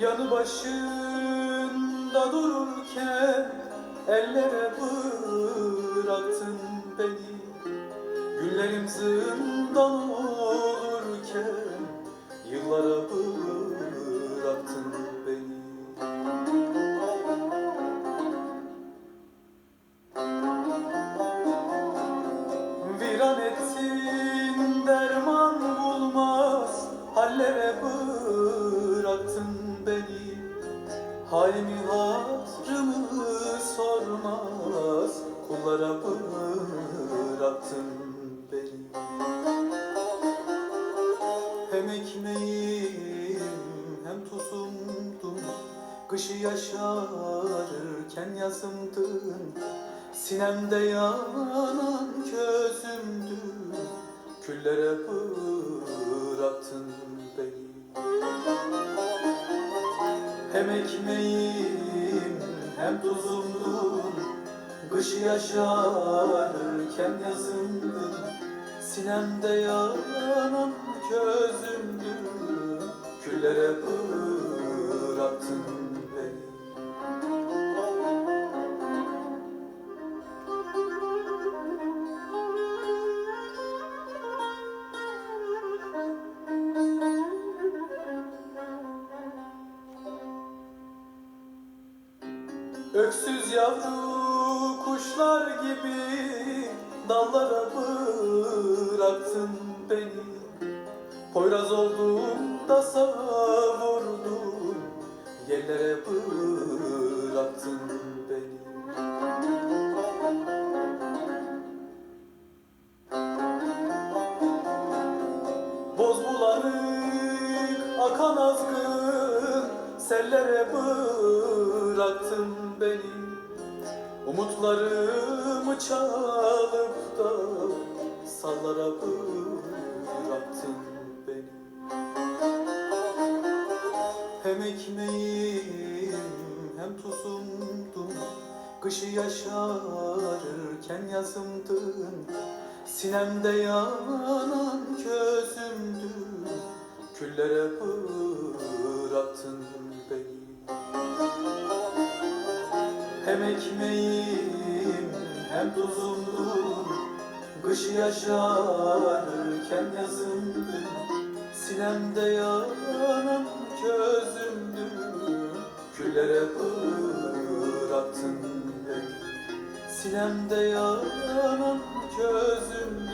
Yanı başında dururken ellere bıraktın beni. Günlerim zindan olurken yıllara bıraktın beni. Viran ettin derman bulmaz Hallere bıraktın Halimi hatrımı sormaz Kullara bıraktın beni. Hem ekmeğim hem tuzumdun Kışı yaşarken yazımdın Sinemde yanan közümdün Küllere bıraktın ekmeğim hem tuzumdun Kışı yaşarken yazımdın Sinemde yanan közümdün Küllere bıraktın Öksüz yavru kuşlar gibi dallara bıraktın beni. Poyraz olduğumda savurdun yerlere bıraktın beni. Boz bulanık akan azgın sellere bıraktın beni. Umutlarımı çalıp da sallara bıraktın beni. Hem ekmeğim hem tuzumdun Kışı yaşarken yazımdın. Sinemde yanan közümdün Küllere bıraktın Hem ekmeğim hem tuzumdun Kışı yaşarken yazımdın Sinemde yanan közümdün Küllere bıraktın beni Sinemde yanan bıraktın